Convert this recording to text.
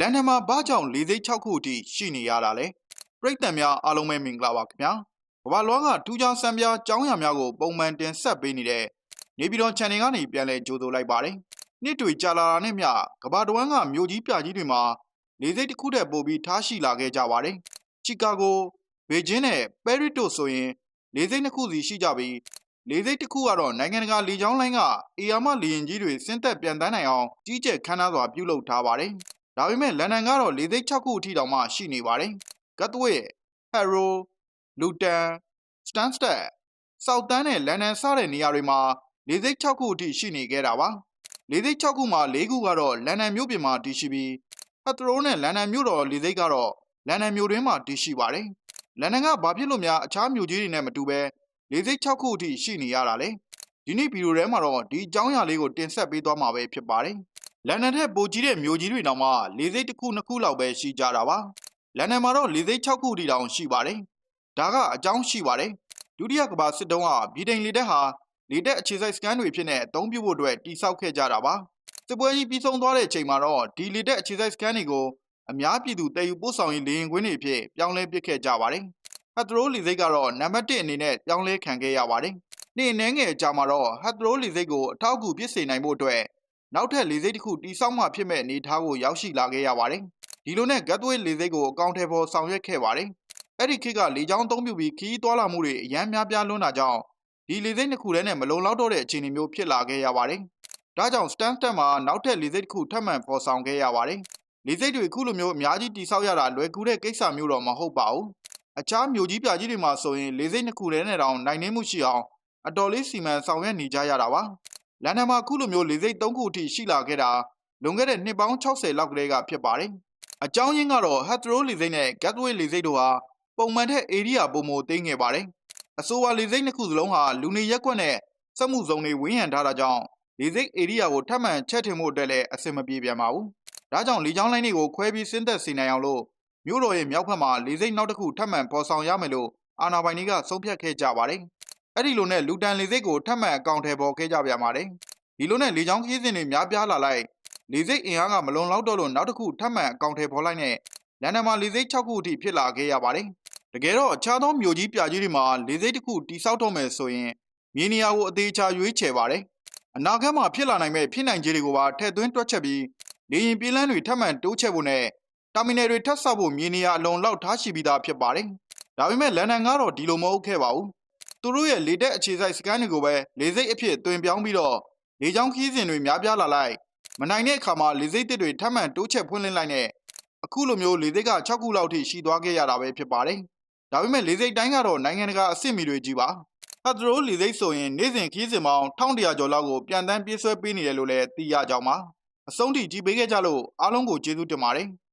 လန်ဒန်မှာဘာကြောင့်လေစိတ်6ခုအထိရှိနေရတာလဲပြိတ္တံများအားလုံးပဲမင်္ဂလာပါခင်ဗျာကမ္ဘာလွှမ်းကထူးခြားစံပြားကြောင်းရာများကိုပုံမှန်တင်ဆက်ပေးနေတဲ့နေပြည်တော် channel ကနေပြန်လည်ကြိုဆိုလိုက်ပါတယ်နှစ်တွေကြာလာတာနဲ့မျှကမ္ဘာတစ်ဝန်းကမြို့ကြီးပြကြီးတွေမှာလေစိတ်တစ်ခုတည်းပို့ပြီးထားရှိလာခဲ့ကြပါတယ်ချီကာဂိုဘေကျင်းနဲ့ပဲရစ်တို့ဆိုရင်လေစိတ်နှစ်ခုစီရှိကြပြီးလေစိတ်တစ်ခုကတော့နိုင်ငံတကာလေကြောင်းလိုင်းကအေယာမလေယာဉ်ကြီးတွေဆင်းသက်ပြန်တန်းနိုင်အောင်ကြီးကျယ်ခမ်းနားစွာပြုလုပ်ထားပါတယ်။ ဒါပေမဲ့လန်ဒန်ကတော့လေစိတ်6ခုအထိတောင်မှရှိနေပါတယ်။ကတ်သဝစ်ဟက်ရိုလူတန်စတန်စတက်ဆောက်တန်းနဲ့လန်ဒန်စတဲ့နေရာတွေမှာလေစိတ်6ခုအထိရှိနေခဲ့တာပါ။လေစိတ်6ခုမှာ4ခုကတော့လန်ဒန်မြို့ပြင်မှာတည်ရှိပြီးဟက်သရိုနဲ့လန်ဒန်မြို့တော်လေစိတ်ကတော့လန်ဒန်မြို့တွင်းမှာတည်ရှိပါတယ်။လန်ဒန်ကဘာဖြစ်လို့များအခြားမြို့ကြီးတွေနဲ့မတူဘဲလေစိတ်6ခုအထိရှိနေရတာလဲဒီနေ့ဗီဒီယိုထဲမှာတော့ဒီအကြောင်းအရာလေးကိုတင်ဆက်ပေးသွားမှာပဲဖြစ်ပါတယ် လန်ဒန်ထက်ပိုကြီးတဲ့မြို့ကြီးတွေတောင်မှလေစိတ်တစ်ခုနှစ်ခုလောက်ပဲရှိကြတာပါလန်ဒန်မှာတော့လေစိတ်6ခုအထိတောင်ရှိပါတယ်ဒါကအကြောင်းရှိပါတယ်ဒုတိယကမ္ဘာစစ်တုန်းကဗြိတိန်လေတပ်ဟာလေတပ်အခြေစိုက်စကန်တွေဖြစ်နေအသုံးပြုဖို့အတွက်တိစောက်ခဲ့ကြတာပါစစ်ပွဲကြီးပြီးဆုံးသွားတဲ့အချိန်မှာတော့ဒီလေတပ်အခြေစိုက်စကန်တွေကိုအများပြည်သူတည်ယူပို့ဆောင်ရေးလေရင်ကွင်းတွေဖြစ်ပြောင်းလဲပစ်ခဲ့ကြပါတယ်ဟတ်သရိုးလီစိတ်ကတော့နံပါတ်1အနေနဲ့ပြောင်းလဲခံခဲ့ရပါတယ်။နေ့နှဲငယ်ကြာမှာတော့ဟတ်သရိုးလီစိတ်ကိုအထောက်အကူဖြစ်စေနိုင်ဖို့အတွက် နောက်ထပ်လေစိတ်တစ်ခုတိစောက်မှဖြစ်မဲ့အနေအထားကိုရောက်ရှိလာခဲ့ရပါတယ်။ဒီလိုနဲ့ဂတ်သွေးလေစိတ်ကိုအကောင့်ထဲပေါ်ဆောင်ရွက်ခဲ့ပါတယ်။အဲ့ဒီခေတ်ကလေကြောင်းအသုံးပြုပြီးခီးသွွာလာမှုတွေအများများပြားလွန်းတာကြောင့်ဒီလေစိတ်တစ်ခုတည်းနဲ့မလုံလောက်တော့တဲ့အခြေအနေမျိုးဖြစ်လာခဲ့ရပါတယ်။ဒါကြောင့် Stansted မှာနောက်ထပ်လေစိတ်တစ်ခုထပ်မံပေါ်ဆောင်ခဲ့ရပါတယ်။လေစိတ်တွေခုလိုမျိုးအများကြီးတိစောက်ရတာလွယ်ကူတဲ့ကိစ္စမျိုးတော့မဟုတ်ပါဘူး။အခြားမြို့ကြီးပြကြီးတွေမှာဆိုရင်လေစိတ်နှစ်ခုတည်းနဲ့တောင်နိုင်နှင်းမှုရှိအောင်အတော်လေးစီမံဆောင်ရွက်နေကြရတာပါ။ လန်ဒန်မှာခုလိုမျိုးလေစိတ်၃ခုအထိရှိလာခဲ့တာလွန်ခဲ့တဲ့နှစ်ပေါင်း60လောက်ကလေးကဖြစ်ပါတယ်။အကြောင်းရင်းကတော့ Heathrow လေစိတ်နဲ့ Gatwick လေစိတ်တို့ဟာပုံမှန်ထက် area ပုံမသိငယ်ပါတယ်။အဆိုပါလေစိတ်နှစ်ခုစလုံးဟာလူနေရက်ကွက်နဲ့စက်မှုဇုံတွေဝင်းရံထားတာကြောင့်လေစိတ် area ကိုထပ်မံချက်ထင်မှုအတွက်လည်းအဆင်မပြေပြန်ပါဘူး။ဒါကြောင့်လေကြောင်းလိုင်းတွေကိုခွဲပြီးဆင်းသက်စေနိုင်အောင်လို့မြို့တော်ရဲ့မြောက်ဘက်မှာလေစိတ်နောက်တစ်ခုထပ်မံပေါ်ဆောင်ရမယ်လို့အာဏာပိုင်တွေကဆုံးဖြတ်ခဲ့ကြပါတယ်။ အဲ့ဒီလိုနဲ့လူတန်လေစိတ်ကိုထပ်မံအကောင့်ထဲပေါ်ခဲ့ကြပြန်ပါတယ်။ဒီလိုနဲ့လေကြောင်းခရီးစဉ်တွေများပြားလာလိုက်လေစိတ်အင်အားကမလုံလောက်တော့လို့နောက်တစ်ခုထပ်မံအကောင့်ထဲပေါ်လိုက်နဲ့လန်ဒန်မှာလေစိတ်6ခုအထိဖြစ်လာခဲ့ရပါတယ်။တကယ်တော့အခြားသောမြို့ကြီးပြကြီးတွေမှာလေစိတ်တစ်ခုတိစောက်တော့မယ်ဆိုရင်မြေနေရာကိုအသေးချာရွေးချယ်ပါတယ်။အနာဂတ်မှာဖြစ်လာနိုင်မဲ့ဖြစ်နိုင်ခြေတွေကိုပါထည့်သွင်းတွက်ချက်ပြီးလေရင်ပြေးလန်းတွေထပ်မံတိုးချဲ့ဖို့နဲ့တာမီနယ်တွေထပ်ဆောက်ဖို့မြေနေရာအလုံးလောက်ထားရှိပြီးသားဖြစ်ပါတယ်။ဒါပေမဲ့လန်ဒန်ကတော့ဒီလိုမဟုတ်ခဲ့ပါဘူး။ သူတို့ရဲ့လေတက်အခြေစိုက်စကန်တွေကိုပဲလေစိတ်အဖြစ်တွင်ပြောင်းပြီးတော့လေကြောင်းခီးစဉ်တွေများပြားလာလိုက်မနိုင်တဲ့အခါမှာလေစိတ်တစ်တွေထပ်မံတိုးချဲ့ဖွင့်လှစ်လိုက်နဲ့အခုလိုမျိုးလေစိတ်က6ခုလောက်ထိရှိသွားခဲ့ရတာပဲဖြစ်ပါတယ်။ဒါပေမဲ့လေစိတ်တိုင်းကတော့နိုင်ငံတကာအဆင့်မီတွေကြီးပါ။ဟတ်ဒရိုလေစိတ်ဆိုရင်နေ့စဉ်ခီးစဉ်ပေါင်း1100ကျော်လောက်ကိုပြန်တန်းပြေးဆွဲပေးနေတယ်လို့လည်းသိရကြောင်းပါ။အဆုံးထိကြည့်ပေးခဲ့ကြလို့အားလုံးကိုကျေးဇူးတင်ပါတယ်။